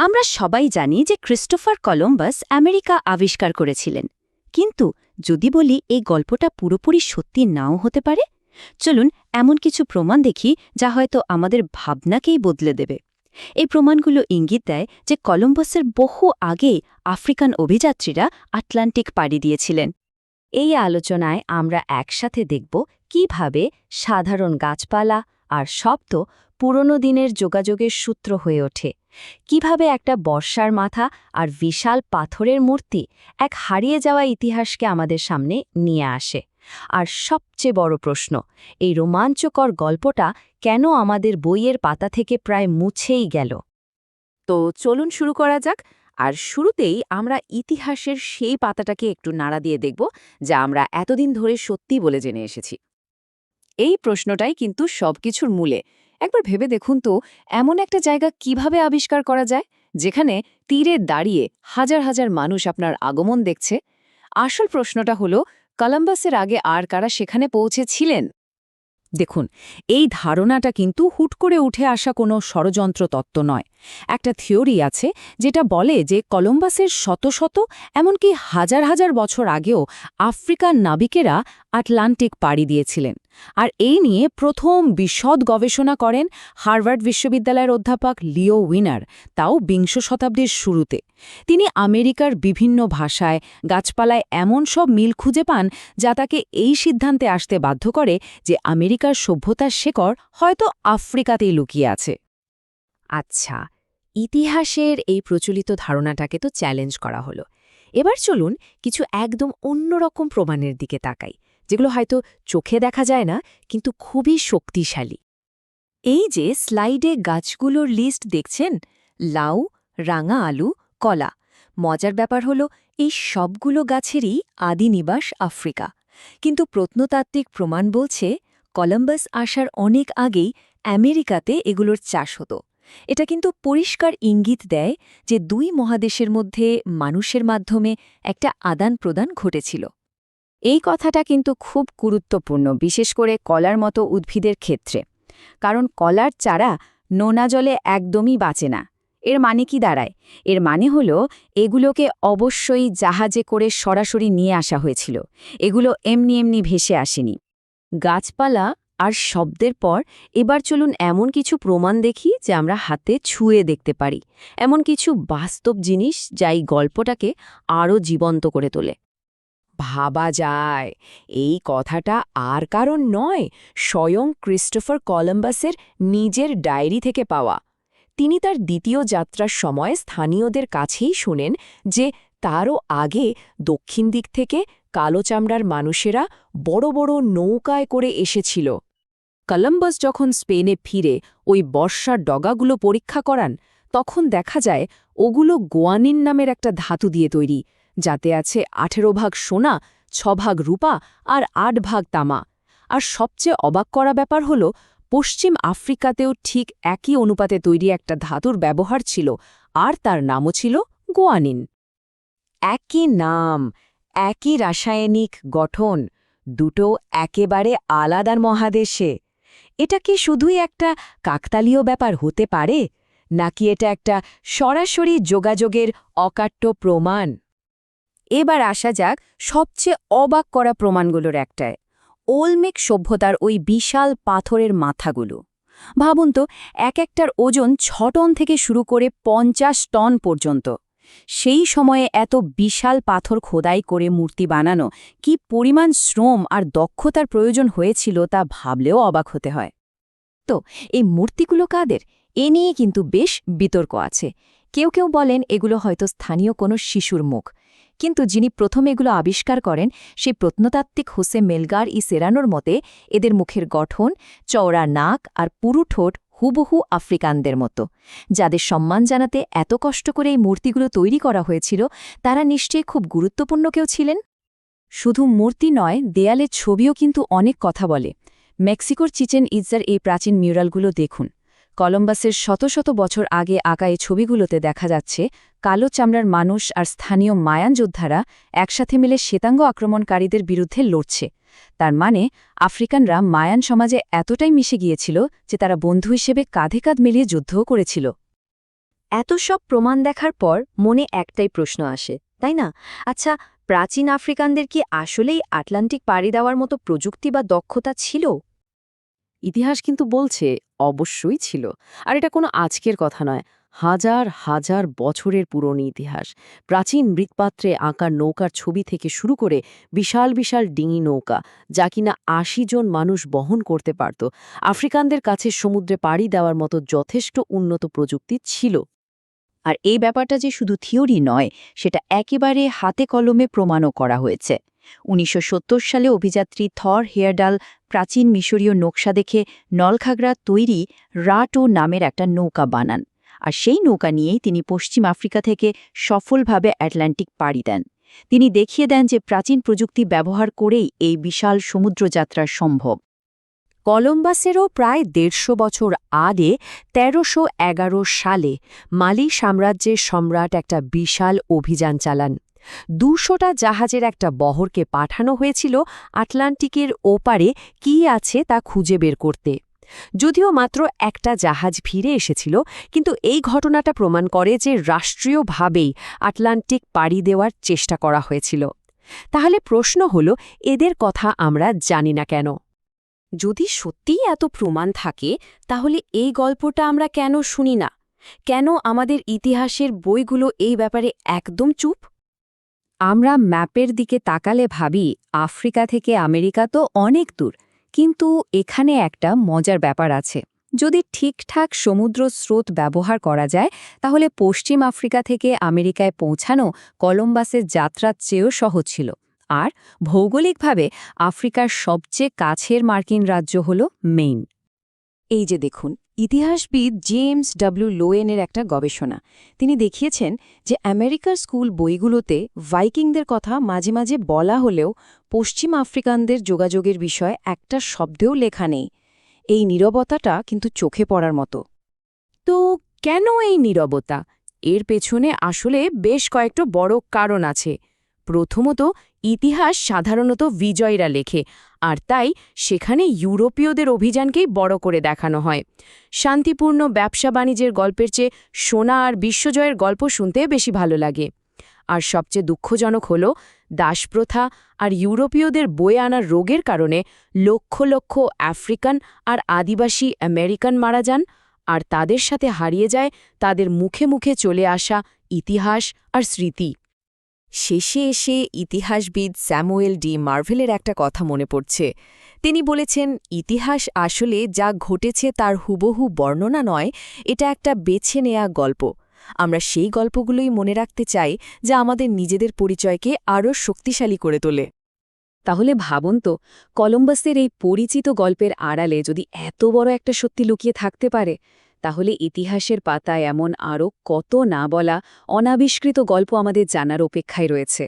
আমরা সবাই জানি যে ক্রিস্টোফার কলম্বাস আমেরিকা আবিষ্কার করেছিলেন। কিন্তু যদি বলি এই গল্পটা পুরোপুরি সত্যি নাও হতে পারে? চলুন এমন কিছু প্রমাণ দেখি যা হয়তো আমাদের ভাবনাকেই বদলে দেবে। এই প্রমাণগুলো ইঙ্গিত দেয় যে কলম্বাসের বহু আগে আফ্রিকান অভিযাত্রীরা আটলান্টিক পাড়ি দিয়েছিলেন। এই আলোচনায় আমরা একসাথে দেখব কীভাবে সাধারণ গাছপালা আর শব্দ পুরনো দিনের যোগাযোগের সূত্র হয়ে ওঠে। কীভাবে একটা বর্ষার মাথা আর বিশাল পাথরের মূর্তি এক হারিয়ে যাওয়া ইতিহাসকে আমাদের সামনে নিয়ে আসে। আর সবচেয়ে বড় প্রশ্ন, এই রোমাঞ্চকর গল্পটা কেন আমাদের বইয়ের পাতা থেকে প্রায় মুছেই গেল? তো চলুন শুরু করা যাক, আর শুরুতেই আমরা ইতিহাসের সেই পাতাটাকে একটু নাড়া দিয়ে দেখব, যা আমরা এতদিন ধরে সত্যি বলে জেনে এসেছি। এই প্রশ্নটাই কিন্তু সবকিছুর মূলে একবার ভেবে দেখুন তো, এমন একটা জায়গা কীভাবে আবিষ্কার করা যায়, যেখানে তীরে দাঁড়িয়ে হাজার হাজার মানুষ আপনার আগমন দেখছে? আসল প্রশ্নটা হলো, কলম্বাসের আগে আর কারা সেখানে পৌঁছেছিলেন? দেখুন, এই ধারণাটা কিন্তু হুট করে উঠে আসা কোনো ষড়যন্ত্র তত্ত্ব নয়। একটা থিওরি আছে যেটা বলে যে কলম্বাসের শত শত, এমনকি হাজার হাজার বছর আগেও আফ্রিকান নাবিকেরা আটলান্টিক পাড়ি দিয়েছিলেন। আর এই নিয়ে প্রথম বিশদ গবেষণা করেন হার্ভার্ড বিশ্ববিদ্যালয়ের অধ্যাপক লিও উইনার, তাও বিংশ শতাব্দীর শুরুতে। তিনি আমেরিকার বিভিন্ন ভাষায় গাছপালায় এমন সব মিল খুঁজে পান যা তাকে এই সিদ্ধান্তে আসতে বাধ্য করে যে আমেরিকার সভ্যতার শেকড় হয়তো আফ্রিকাতেই লুকিয়ে আছে। আচ্ছা ইতিহাসের এই প্রচলিত ধারণাটাকে তো চ্যালেঞ্জ করা হলো। এবার চলুন কিছু একদম অন্যরকম প্রমাণের দিকে তাকাই, যেগুলো হয়তো চোখে দেখা যায় না, কিন্তু খুবই শক্তিশালী। এই যে স্লাইডে গাছগুলোর লিস্ট দেখছেন? লাউ, রাঙা আলু, কলা। মজার ব্যাপার হলো, এই সবগুলো গাছেরই আদি নিবাস আফ্রিকা। কিন্তু প্রত্নতাত্ত্বিক প্রমাণ বলছে, কলম্বাস আসার অনেক আগেই আমেরিকাতে এগুলোর চাষ হতো। এটা কিন্তু পরিষ্কার ইঙ্গিত দেয় যে দুই মহাদেশের মধ্যে মানুষের মাধ্যমে একটা আদান প্রদান ঘটেছিল। এই কথাটা কিন্তু খুব গুরুত্বপূর্ণ, বিশেষ করে কলার মতো উদ্ভিদের ক্ষেত্রে। কারণ কলার চারা নোনা জলে একদমই বাঁচে না। এর মানে কি দাঁড়ায়? এর মানে হল এগুলোকে অবশ্যই জাহাজে করে সরাসরি নিয়ে আসা হয়েছিল। এগুলো এমনি এমনি ভেসে আসেনি। গাছপালা আর শব্দের পর এবার চলুন এমন কিছু প্রমাণ দেখি যে আমরা হাতে ছুঁয়ে দেখতে পারি। এমন কিছু বাস্তব জিনিস যা এই গল্পটাকে আরও জীবন্ত করে তোলে। ভাবা যায়, এই কথাটা আর কারণ নয়, স্বয়ং ক্রিস্টোফার কলম্বাসের নিজের ডায়েরি থেকে পাওয়া। তিনি তার দ্বিতীয় যাত্রার সময় স্থানীয়দের কাছেই শোনেন যে তারও আগে দক্ষিণ দিক থেকে কালো চামড়ার মানুষেরা বড় বড় নৌকায় করে এসেছিল। কলম্বাস যখন স্পেনে ফিরে ওই বর্ষার ডগাগুলো পরীক্ষা করান, তখন দেখা যায় ওগুলো গোয়ানিন নামের একটা ধাতু দিয়ে তৈরি, যাতে আছে আঠেরো ভাগ সোনা, ছ ভাগ রূপা আর আট ভাগ তামা। আর সবচেয়ে অবাক করা ব্যাপার হল, পশ্চিম আফ্রিকাতেও ঠিক একই অনুপাতে তৈরি একটা ধাতুর ব্যবহার ছিল, আর তার নামও ছিল গোয়ানিন। একই নাম, একই রাসায়নিক গঠন, দুটো একেবারে আলাদার মহাদেশে। এটা কি শুধুই একটা কাকতালীয় ব্যাপার হতে পারে, নাকি এটা একটা সরাসরি যোগাযোগের অকাট্য প্রমাণ? এবার আসা যাক সবচেয়ে অবাক করা প্রমাণগুলোর একটায়, ওলমেক সভ্যতার ওই বিশাল পাথরের মাথাগুলো। ভাবুন তো, এক একটার ওজন ছ টন থেকে শুরু করে পঞ্চাশ টন পর্যন্ত। সেই সময়ে এত বিশাল পাথর খোদাই করে মূর্তি বানানো কি পরিমাণ শ্রম আর দক্ষতার প্রয়োজন হয়েছিল তা ভাবলেও অবাক হতে হয়। তো, এই মূর্তিগুলো কাদের? এ নিয়ে কিন্তু বেশ বিতর্ক আছে। কেউ কেউ বলেন এগুলো হয়তো স্থানীয় কোনো শিশুর মুখ। কিন্তু যিনি প্রথম এগুলো আবিষ্কার করেন, সেই প্রত্নতাত্ত্বিক হোসে মেলগার ই সেরানোর মতে এদের মুখের গঠন, চওড়া নাক আর পুরু ঠোঁট হুবহু আফ্রিকানদের মতো। যাদের সম্মান জানাতে এত কষ্ট করে এই মূর্তিগুলো তৈরি করা হয়েছিল, তারা নিশ্চয়ই খুব গুরুত্বপূর্ণ কেউ ছিলেন? শুধু মূর্তি নয়, দেয়ালের ছবিও কিন্তু অনেক কথা বলে। মেক্সিকোর চিচেন ইজার এই প্রাচীন মিউরালগুলো দেখুন। কলম্বাসের শত শত বছর আগে আঁকা এই ছবিগুলোতে দেখা যাচ্ছে, কালো চামড়ার মানুষ আর স্থানীয় মায়ান যোদ্ধারা একসাথে মিলে শ্বেতাঙ্গ আক্রমণকারীদের বিরুদ্ধে লড়ছে। তার মানে আফ্রিকানরা মায়ান সমাজে এতটাই মিশে গিয়েছিল যে তারা বন্ধু হিসেবে কাঁধে কাঁধ মিলিয়ে যুদ্ধও করেছিল। এত সব প্রমাণ দেখার পর মনে একটাই প্রশ্ন আসে, তাই না? আচ্ছা প্রাচীন আফ্রিকানদের কি আসলেই আটলান্টিক পাড়ি দেওয়ার মতো প্রযুক্তি বা দক্ষতা ছিল? ইতিহাস কিন্তু বলছে, অবশ্যই ছিল। আর এটা কোনো আজকের কথা নয়। হাজার হাজার বছরের পুরনো ইতিহাস। প্রাচীন মৃৎপাত্রে আঁকা নৌকার ছবি থেকে শুরু করে বিশাল বিশাল ডিঙি নৌকা, যা কিনা আশি জন মানুষ বহন করতে পারত, আফ্রিকানদের কাছে সমুদ্রে পাড়ি দেওয়ার মতো যথেষ্ট উন্নত প্রযুক্তি ছিল। আর এই ব্যাপারটা যে শুধু থিওরি নয়, সেটা একেবারে হাতে কলমে প্রমাণও করা হয়েছে। উনিশশো সত্তর সালে অভিযাত্রী থর হেয়ারডাল প্রাচীন মিশরীয় নকশা দেখে নলখাগড়া তৈরি রাটো নামের একটা নৌকা বানান। আর সেই নৌকা নিয়েই তিনি পশ্চিম আফ্রিকা থেকে সফলভাবে আটলান্টিক পাড়ি দেন। তিনি দেখিয়ে দেন যে প্রাচীন প্রযুক্তি ব্যবহার করেই এই বিশাল সমুদ্রযাত্রা সম্ভব। কলম্বাসেরও প্রায় দেড়শো বছর আগে, তেরোশো এগারো সালে মালি সাম্রাজ্যের সম্রাট একটা বিশাল অভিযান চালান। দুশোটা জাহাজের একটা বহরকে পাঠানো হয়েছিল আটলান্টিকের ওপারে কি আছে তা খুঁজে বের করতে। যদিও মাত্র একটা জাহাজ ফিরে এসেছিল, কিন্তু এই ঘটনাটা প্রমাণ করে যে রাষ্ট্রীয়ভাবেই আটলান্টিক পাড়ি দেওয়ার চেষ্টা করা হয়েছিল। তাহলে প্রশ্ন হল, এদের কথা আমরা জানি না কেন? যদি সত্যিই এত প্রমাণ থাকে, তাহলে এই গল্পটা আমরা কেন শুনি না? কেন আমাদের ইতিহাসের বইগুলো এই ব্যাপারে একদম চুপ? আমরা ম্যাপের দিকে তাকালে ভাবি, আফ্রিকা থেকে আমেরিকা তো অনেক দূর। কিন্তু এখানে একটা মজার ব্যাপার আছে। যদি ঠিকঠাক সমুদ্র স্রোত ব্যবহার করা যায়, তাহলে পশ্চিম আফ্রিকা থেকে আমেরিকায় পৌঁছানো কলম্বাসের যাত্রার চেয়েও সহজ ছিল। আর ভৌগোলিকভাবে আফ্রিকার সবচেয়ে কাছের মার্কিন রাজ্য হল মেইন। এই যে দেখুন ইতিহাসবিদ জেমস ডব্লিউ লোয়েনের একটা গবেষণা। তিনি দেখিয়েছেন যে আমেরিকার স্কুল বইগুলোতে ভাইকিংদের কথা মাঝে মাঝে বলা হলেও পশ্চিম আফ্রিকানদের যোগাযোগের বিষয়ে একটা শব্দেও লেখা নেই। এই নীরবতাটা কিন্তু চোখে পড়ার মতো। তো কেন এই নীরবতা? এর পেছনে আসলে বেশ কয়েকটা বড় কারণ আছে। প্রথমত ইতিহাস সাধারণত বিজয়ীরা লেখে, আর তাই সেখানে ইউরোপীয়দের অভিযানকেই বড় করে দেখানো হয়। শান্তিপূর্ণ ব্যবসা বাণিজ্যের গল্পের চেয়ে সোনা আর বিশ্বজয়ের গল্প শুনতে বেশি ভালো লাগে। আর সবচেয়ে দুঃখজনক হল, দাসপ্রথা আর ইউরোপীয়দের বয়ে আনার রোগের কারণে লক্ষ লক্ষ আফ্রিকান আর আদিবাসী আমেরিকান মারা যান, আর তাদের সাথে হারিয়ে যায় তাদের মুখে মুখে চলে আসা ইতিহাস আর স্মৃতি। শেষে এসে ইতিহাসবিদ স্যামুয়েল ডি মার্ভেলের একটা কথা মনে পড়ছে। তিনি বলেছেন, ইতিহাস আসলে যা ঘটেছে তার হুবহু বর্ণনা নয়, এটা একটা বেছে নেয়া গল্প। আমরা সেই গল্পগুলোই মনে রাখতে চাই যা আমাদের নিজেদের পরিচয়কে আরও শক্তিশালী করে তোলে। তাহলে ভাবুন তো, কলম্বাসের এই পরিচিত গল্পের আড়ালে যদি এত বড় একটা সত্যি লুকিয়ে থাকতে পারে তাহলে ইতিহাসের পাতায় এমন আরও কত না বলা অনাবিষ্কৃত গল্প আমাদের জানার অপেক্ষায় রয়েছে।